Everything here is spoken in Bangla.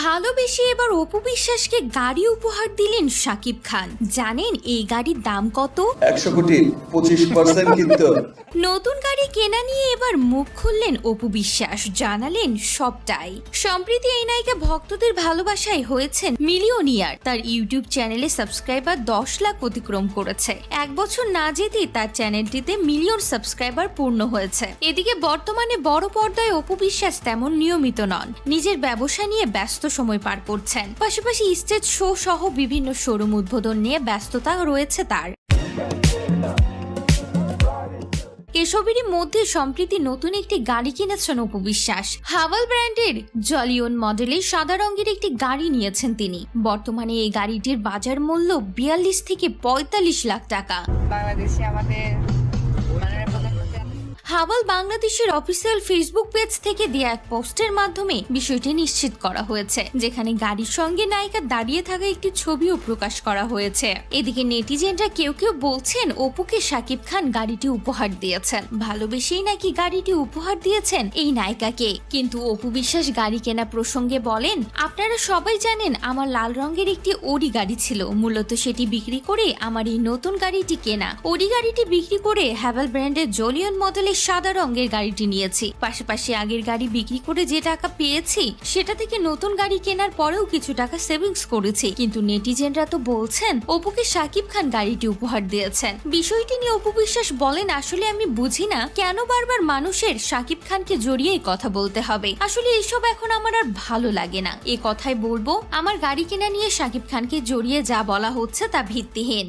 ভালোবেসে এবার অপু বিশ্বাসকে গাড়ি উপহার দিলেন সাকিব খান। জানেন এই গাড়ির দাম কত? একশো কোটি পঁচিশ পার্সেন্ট কিন্তু। নতুন গাড়ি কেনা নিয়ে এবার মুখ খুললেন অপু বিশ্বাস জানালেন সবটাই। সম্প্রতি এই নায়িকা ভক্তদের ভালোবাসায় হয়েছেন মিলিয়নিয়ার। তার ইউটিউব চ্যানেলে সাবস্ক্রাইবার দশ লাখ অতিক্রম করেছে। এক বছর না যেতেই তার চ্যানেলটিতে মিলিয়ন সাবস্ক্রাইবার পূর্ণ হয়েছে। এদিকে বর্তমানে বড় পর্দায় অপু বিশ্বাস তেমন নিয়মিত নন। নিজের ব্যবসা নিয়ে ব্যস্ত সময় পার করছেন। পাশাপাশি স্টেজ শো সহ বিভিন্ন শোরুম উদ্বোধন নিয়ে ব্যস্ততা রয়েছে তার। এসবেরই মধ্যে সম্প্রতি নতুন একটি গাড়ি কিনেছেন অপু বিশ্বাস। হাওয়াল ব্র্যান্ডের জলিয়ন মডেলের সাদা রঙের একটি গাড়ি নিয়েছেন তিনি। বর্তমানে এই গাড়িটির বাজার মূল্য বিয়াল্লিশ থেকে পঁয়তাল্লিশ লাখ টাকা। বাংলাদেশে আমাদের হাওয়াল বাংলাদেশের অফিসিয়াল ফেসবুক পেজ থেকে দেয়া এক পোস্টের মাধ্যমে বিষয়টি নিশ্চিত করা হয়েছে, যেখানে গাড়ির সঙ্গে নায়িকা দাঁড়িয়ে থাকা একটি ছবিও প্রকাশ করা হয়েছে। এদিকে নেটিজেনরা কেউ কেউ বলছেন, অপুকে শাকিব খান গাড়িটি উপহার দিয়েছেন। ভালোবেসেই নাকি গাড়িটি উপহার দিয়েছেন এই নায়িকাকে। কিন্তু অপু বিশ্বাস গাড়ি কেনা প্রসঙ্গে বলেন, আপনারা সবাই জানেন আমার লাল রঙের একটি ওডি গাড়ি ছিল। মূলত সেটি বিক্রি করে আমার এই নতুন গাড়িটি কেনা। ওডি গাড়িটি বিক্রি করে হ্যাভেল ব্র্যান্ডের জলিয়ন মডেলের সাদা রঙের গাড়িটি নিয়েছি। পাশাপাশি আগের গাড়ি বিক্রি করে যে টাকা পেয়েছি, সেটা থেকে নতুন গাড়ি কেনার পরেও কিছু টাকা সেভিংস করেছি। কিন্তু নেটিজেনরা তো বলছেন, অপুকে সাকিব খান গাড়িটি উপহার দিয়েছেন। বিষয়টি নিয়ে অপু বিশ্বাস বলেন, আসলে আমি বুঝি না কেন বারবার মানুষের সাকিব খানকে জড়িয়েই কথা বলতে হবে। আসলে এসব এখন আমার আর ভালো লাগে না। এ কথাই বলব, আমার গাড়ি কেনা নিয়ে সাকিব খানকে জড়িয়ে যা বলা হচ্ছে তা ভিত্তিহীন।